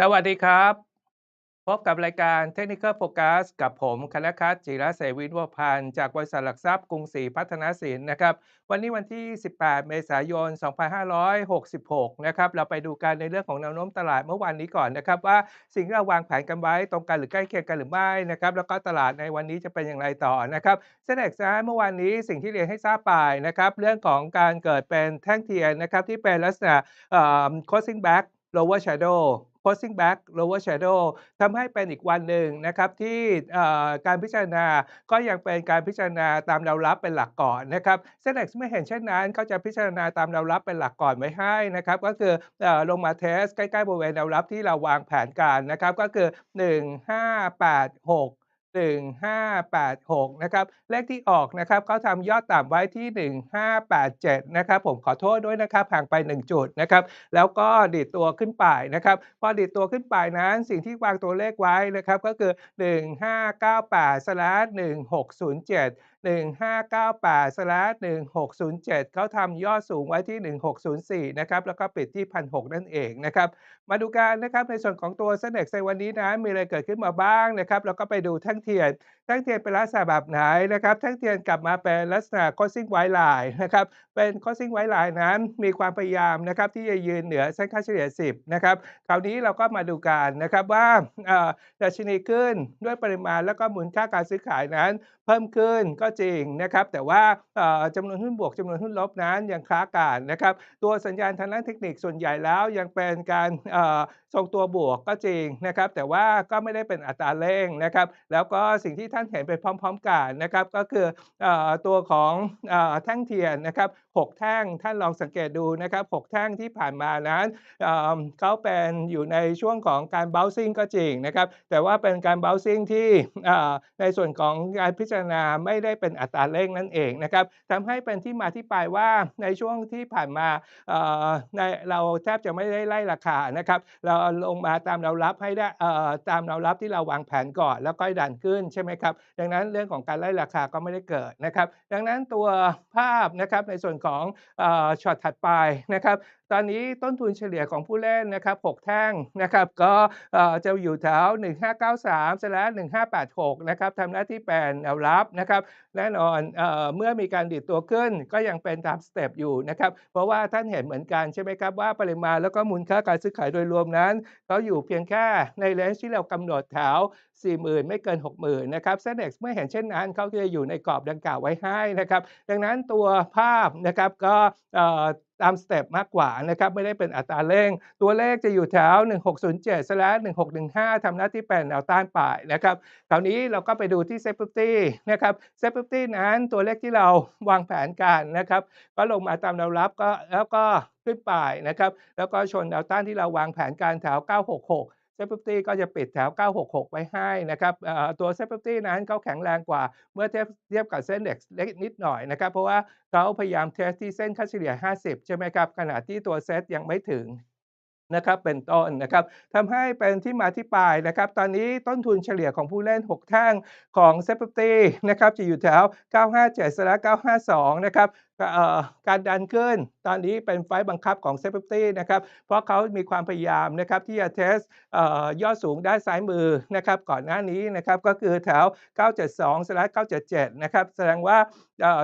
สวัสดีครับ พบกับรายการ Technical Focus กับผมคณคัตจิระเสวินวพันธ์จากบริษัทหลักทรัพย์กรุงศรีพัฒนาสินนะครับ วันนี้วันที่ 18 เมษายน 2566 นะครับ เราไปดูกันในเรื่องของแนวโน้มตลาดเมื่อวานนี้ก่อนนะครับ ว่าสิ่งที่เราวางแผนกันไว้ตรงกันหรือใกล้เคียงกันหรือไม่นะครับ แล้วก็ตลาดในวันนี้จะเป็นอย่างไรต่อนะครับเซ็นเด็กซ์นะเมื่อวานนี้สิ่งที่เรียนให้ทราบไปนะครับ เรื่องของการเกิดเป็นแท่งเทียนนะครับที่เป็นลักษณะเอ่อ closing back lower shadow closing back lower shadow ทำให้เป็นอีกวันหนึ่งนะครับที่การพิจารณาก็ยังเป็นการพิจารณาตามแนวรับเป็นหลักก่อนนะครับเซ็นเอ็กซ์ไม่เห็นเช่นนั้นก็จะพิจารณาตามแนวรับเป็นหลักก่อนไว้ให้นะครับก็คืออลงมาเทสใกล้ๆบริเวณแนวรับที่เราวางแผนการนะครับก็คือ 1586 1586 นะครับ เลขที่ออกนะครับเขาทำยอดต่ำไว้ที่ 1587 นะครับ ผมขอโทษด้วยนะครับห่างไป 1 จุดนะครับ แล้วก็ดีดตัวขึ้นไปนะครับ พอดีดตัวขึ้นไปนั้นสิ่งที่วางตัวเลขไว้นะครับก็คือ 1598/1607 1598 1607 เขาทำยอดสูงไว้ที่ 1604 นะครับ แล้วก็ปิดที่ 1,600 นั่นเองนะครับ มาดูกันนะครับในส่วนของตัวเส้นเด็กในวันนี้นะ มีอะไรเกิดขึ้นมาบ้างนะครับ แล้วก็ไปดูแท่งเทียนท่งเทียนเป็นลักษณะแบบไหนนะครับแท่งเทียนกลับมาเป็นลักษณะ crossing white line นะครับเป็น crossing white line นั้นมีความพยายามนะครับที่จะยืนเหนือเส้นค่าเฉลี่ย 10นะครับคราวนี้เราก็มาดูกันนะครับว่าดัชนีขึ้นด้วยปริมาณแล้วก็มูลค่าการซื้อขายนั้น เพิ่มขึ้นก็จริงนะครับแต่ว่าจำนวนหุ้นบวกจำนวนหุ้นลบนั้นยังค้ากันนะครับตัวสัญญาณทางด้านเทคนิคส่วนใหญ่แล้วยังเป็นการทรงตัวบวกก็จริงนะครับแต่ว่าก็ไม่ได้เป็นอัตราเร่งนะครับแล้วก็สิ่งที่ท่านเห็นไปพร้อม ๆ กันนะครับก็คือตัวของแท่งเทียนนะครับ6แท่งท่านลองสังเกตดูนะครับ6แท่งที่ผ่านมานั้นเขาเป็นอยู่ในช่วงของการ bouncing ก็จริงนะครับแต่ว่าเป็นการ bouncing ที่ในส่วนของการพิจารณาไม่ได้เป็นอัตราเร่งนั่นเองนะครับทำให้เป็นที่มาที่ไปว่าในช่วงที่ผ่านมาในเราแทบจะไม่ได้ไล่ราคานะครับเราลงมาตามเรารับให้ได้ตามเรารับที่เราวางแผนก่อนแล้วก็ดันขึ้นใช่ไหมครับดังนั้นเรื่องของการไล่ราคาก็ไม่ได้เกิดนะครับ ดังนั้นตัวภาพนะครับในส่วนของช็อตถัดไปนะครับตอนนี้ต้นทุนเฉลี่ยของผู้เล่นนะครับ6แท่งนะครับก็จะอยู่แถว 1593เสร็จแล้ว1586นะครับทำหน้าที่เป็นแนวรับนะครับแน่นอนเเมื่อมีการดิดตัวขึ้นก็ยังเป็นตามสเต็ปอยู่นะครับเพราะว่าท่านเห็นเหมือนกันใช่ไหมครับว่าปริมาณแล้วก็มูลค่าการซื้อขายโดยรวมนั้นเขาอยู่เพียงแค่ในเลนจ์ที่เรากำหนดแถว 40,000 ไม่เกิน 60,000นะครับเซ็นเด็กเมื่อเห็นเช่นนั้นเขาจะอยู่ในกรอบดังกล่าวไว้ให้นะครับ ดังนั้นตัวภาพนะครับก็ตามสเต็ปมากกว่านะครับไม่ได้เป็นอัตราเร่ง ตัวเลขจะอยู่แถว 1607สแล1615 ทำหน้าที่เป็นแนวต้านป่ายนะครับคราวนี้เราก็ไปดูที่เซฟตี้นะครับเซฟตี้นั้นตัวเลขที่เราวางแผนการนะครับ ก็ลงมาตามแนวรับก็แล้วก็ขึ้นป่ายนะครับ แล้วก็ชนแนวต้านที่เราวางแผนการแถว 966 เซฟตี้ก็จะปิดแถว 966 ไว้ให้นะครับตัวเซฟตี้นั้นเขาแข็งแรงกว่าเมื่อเทียบเทียบกับเส้นเด็กเล็กนิดหน่อยนะครับ เพราะว่าเขาพยายามเทสที่เส้นค่าเฉลี่ย 50 ใช่ไหมครับ ขณะที่ตัวเซตยังไม่ถึงนะครับเป็นต้นนะครับทำให้เป็นที่มาที่ไปนะครับ ตอนนี้ต้นทุนเฉลี่ยของผู้เล่น 6 แท่งของเซฟตี้นะครับจะอยู่แถว 957และ952 นะครับการดันขึ้น ตอนนี้เป็นไฟบังคับของ s a f e t y นะครับ เพราะเขามีความพยายามนะครับที่จะเทสยอดสูงด้านซ้ายมือนะครับก่อนหน้านี้นะครับก็คือแถว 972 977 นะครับแสดงว่า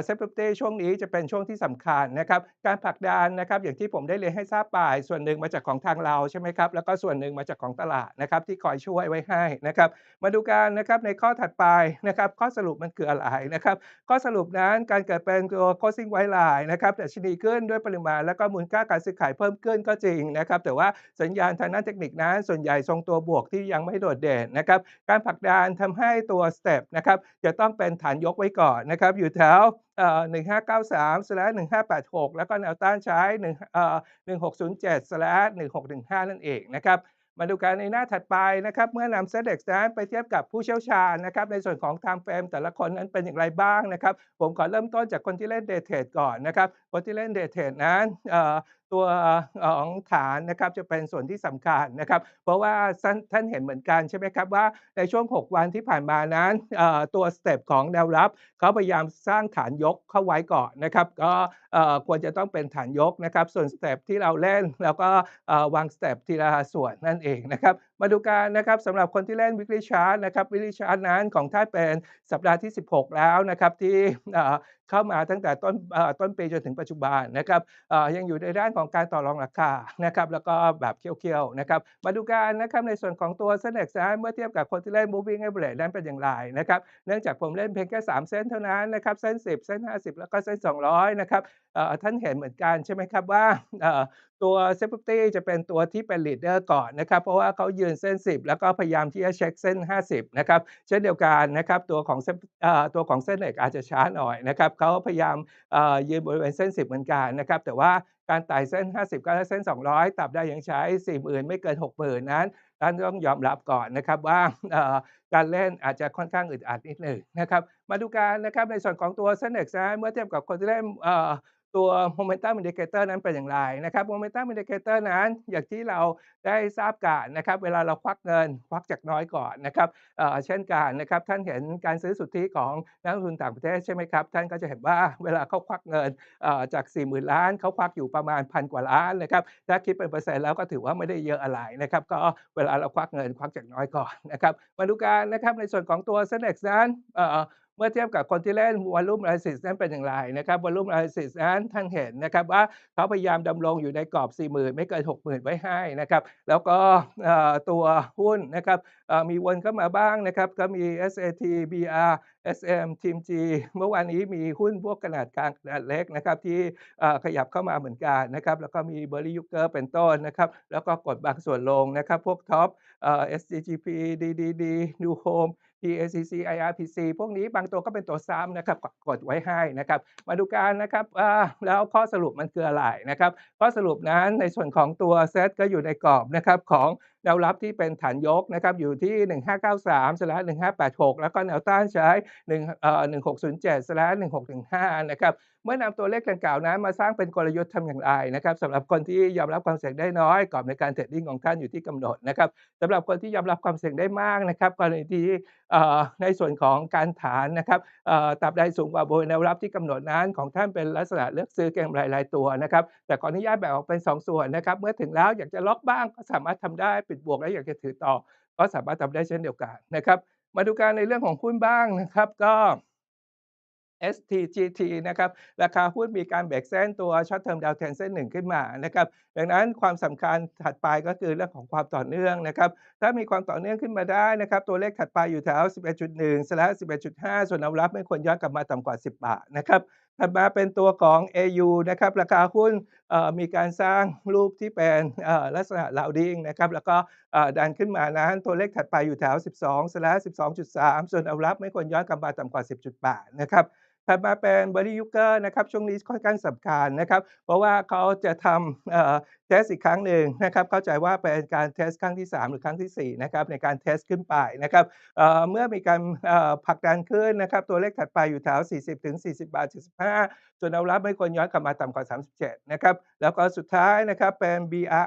เซฟเต้ช่วงนี้จะเป็นช่วงที่สำคัญนะครับการผลักดันนะครับอย่างที่ผมได้เรียนให้ทราบไป ส่วนหนึ่งมาจากของทางเราใช่ไหมครับแล้วก็ส่วนหนึ่งมาจากของตลาดนะครับที่คอยช่วยไว้ให้นะครับมาดูกันนะครับในข้อถัดไปนะครับข้อสรุปมันคืออะไรนะครับข้อสรุปนั้นการเกิดเป็นตัว closing white line นะครับแต่ชนีขึ้นด้วยปริมาณ แล้วก็มูลค่าการซื้อขายเพิ่มขึ้นก็จริงนะครับแต่ว่าสัญญาณทางด้านเทคนิคนั้น ส่วนใหญ่ทรงตัวบวกที่ยังไม่โดดเด่นนะครับการผลักดันทำให้ตัวสเต็ปนะครับจะต้องเป็นฐานยกไว้ก่อนนะครับอยู่แถว1593 1586 แล้วก็แนวต้านใช้1607 1615 นั่นเองนะครับ มาดูกันในหน้าถัดไปนะครับ เมื่อนำเซตเด็กนั้นไปเทียบกับผู้เชี่ยวชาญนะครับ ในส่วนของไทม์เฟรมแต่ละคนนั้นเป็นอย่างไรบ้างนะครับ ผมขอเริ่มต้นจากคนที่เล่นเดทเทรดก่อนนะครับ คนที่เล่นเดทเทรดนั้น ตัวของฐานนะครับจะเป็นส่วนที่สำคัญนะครับ เพราะว่าท่านเห็นเหมือนกันใช่ไหมครับว่าในช่วง 6 วันที่ผ่านมานั้นตัวสเต็ปของแนวรับเขาพยายามสร้างฐานยกเข้าไว้ก่อนนะครับก็ควรจะต้องเป็นฐานยกนะครับ ส่วนสเต็ปที่เราเล่นเราก็วางสเต็ปทีละส่วนนั่นเองนะครับ มาดูกันนะครับสำหรับคนที่เล่น weekly chart นะครับ weekly chart นั้นของท่านเป็นสัปดาห์ที่ 16 แล้วนะครับที่ เข้ามาตั้งแต่ต้นต้นปีจนถึงปัจจุบันนะครับยังอยู่ในด้านของการต่อรองราคานะครับแล้วก็แบบเคี้ยวๆนะครับมาดูกันนะครับในส่วนของตัวเส้นเอกสารเมื่อเทียบกับคนที่เล่น moving average นั้นเป็นอย่างไรนะครับเนื่องจากผมเล่นเพียงแค่ 3 เส้นเท่านั้นนะครับเส้น 10 เส้น 50 แล้วก็เส้น 200นะครับท่านเห็นเหมือนกันใช่ไหมครับว่าตัว Safety จะเป็นตัวที่เป็น leader ก่อนนะครับเพราะว่าเขายืนเส้น 10 แล้วก็พยายามที่จะเช็คเส้น 50 นะครับเช่นเดียวกันนะครับตัวของเส้นเอ่อตัวของ Senex อาจจะช้าหน่อยนะครับเขาพยายามยืนบริเวณเส้น 10 เหมือนกันนะครับแต่ว่าการไต่เส้น 50 ก็เส้น 200ตราบใดยังใช้ 40,000 ไม่เกิน 60,000 นั้นท่านต้องยอมรับก่อนนะครับว่าการเล่นอาจจะค่อนข้างอึดอัดนิดหนึ่งนะครับมาดูกันนะครับในส่วนของตัว Senex นะเมื่อเทียบกับคนที่เล่น ตัว Momentum Indicator นั้นเป็นอย่างไรนะครับ Momentum Indicator นั้นอย่างที่เราได้ทราบกันนะครับ เวลาเราควักเงินควักจากน้อยก่อนนะครับเเช่นกันนะครับท่านเห็นการซื้อสุทธิของนักลงทุนต่างประเทศใช่ไหมครับ ท่านก็จะเห็นว่าเวลาเขาควักเงินจาก 40,000 ล้านเขาควักอยู่ประมาณพันกว่าล้านนะครับถ้าคิดเป็นเปอร์เซ็นต์แล้วก็ถือว่าไม่ได้เยอะอะไรนะครับก็เวลาเราควักเงินควักจากน้อยก่อนนะครับมาดูกันนะครับในส่วนของตัว Senex นั้น มื่อเทียบกับคนที่เล่น Volume Analysis นั้นเป็นอย่างไรนะครับ Volume Analysis นั้นท่านเห็นนะครับว่าเขาพยายามดำรงอยู่ในกรอบ 40,000 ไม่เกิน 60,000 ไว้ให้นะครับแล้วก็ตัวหุ้นนะครับมีวนเข้ามาบ้างนะครับก็มี SAT BR SM Team G เมื่อวานนี้มีหุ้นพวกขนาดกลางขนาดเล็กนะครับที่ขยับเข้ามาเหมือนกันนะครับแล้วก็มี Berry Yuker เป็นต้นนะครับแล้วก็กดบางส่วนลงนะครับพวกท็อป SCGP DDD New Home PACC IRPC พวกนี้บางตัวก็เป็นตัวซ้ำนะครับกดไว้ให้นะครับมาดูกันนะครับแล้วข้อสรุปมันคืออะไรนะครับข้อสรุปนั้นในส่วนของตัวเซตก็อยู่ในกรอบนะครับของแนวรับที่เป็นฐานยกนะครับอยู่ที่ 1593สละ1586 แล้วก็แนวต้านใช้1เอ่อ1607สละ1615นะครับเมื่อนำตัวเลขดังกล่าวนั้นมาสร้างเป็นกลยุทธ์ทำอย่างไรนะครับสำหรับคนที่ยอมรับความเสี่ยงได้น้อยกรอบในการเทรดดิ้งของท่านอยู่ที่กำหนดนะครับสำหรับคนที่ยอมรับความเสี่ยงได้มากนะครับกรณีที่เอ่อในส่วนของการฐานนะครับเอ่อตราบใดสูงกว่าบริเวณแนวรับที่กำหนดนั้นของท่านเป็นลักษณะเลือกซื้อเก็งรายตัวนะครับแต่ขออนุญาตแบ่งออกเป็น 2 ส่วนนะครับเมื่อถึงแล้วอยากจะล็อกบ้างก็สามารถทำได้ปิดบวกแล้วอยากจะถือต่อ ก็สามารถทำได้เช่นเดียวกันนะครับ มาดูกันในเรื่องของหุ้นบ้างนะครับก็ STGT นะครับ ราคาหุ้นมีการเบรกเส้นตัว Short Term Downtrend เส้นหนึ่งขึ้นมานะครับดังนั้นความสำคัญถัดไปก็คือเรื่องของความต่อเนื่องนะครับถ้ามีความต่อเนื่องขึ้นมาได้นะครับตัวเลขถัดไปอยู่แถว 11.1สละ11.5 ส่วนแนวรับไม่ควรย้อนกลับมาต่ำกว่า 10 บาทนะครับ ถัดมาเป็นตัวของ AU นะครับราคาหุ้นมีการสร้างรูปที่เป็นลักษณะ rounding นะครับแล้วก็ดันขึ้นมานั้นตัวเลขถัดไปอยู่แถว 12สล12.3 ส่วนเอารับไม่ควรย้อนกลับมาต่ำกว่า 10.8 นะครับถัดมาเป็นบริยุกเกอร์นะครับช่วงนี้ค่อนข้างสำคัญนะครับ เพราะว่าเขาจะทำ เทสอีกครั้งหนึ่งนะครับเข้าใจว่าเป็นการเทสครั้งที่ 3 หรือครั้งทีสี่4นะครับในการเทสขึ้นไปนะครับเเมื่อมีการผลักดันขึ้นนะครับตัวเลขถัดไปอยู่แถว 40ถึง40 บาท 75ส่วนแนวรับไม่ควรย้อนกลับมาต่ำกว่า 37นะครับแล้วก็สุดท้ายนะครับเป็น BR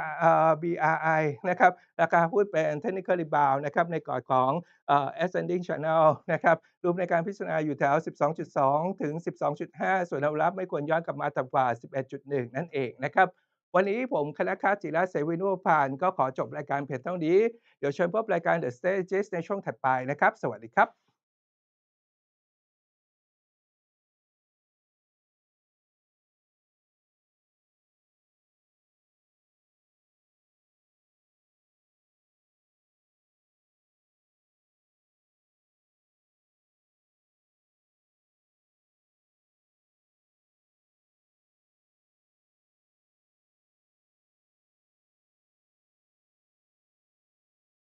BRI นะครับราคาหุ้นเป็น Technical Rebound นะครับในกรอบของอ Ascending Channel นะครับรูปในการพิจารณาอยู่แถว 12.2 ถึง 12.5 ส่วนแนวรับไม่ควรย้อนกลับมาต่ำกว่า 11.1 นั่นเองนะครับ วันนี้ผมคณะคาจิระเสวินุพานก็ขอจบรายการเพียงเท่านี้ เดี๋ยวเชิญพบรายการ The Stages ในช่วงถัดไปนะครับ สวัสดีครับ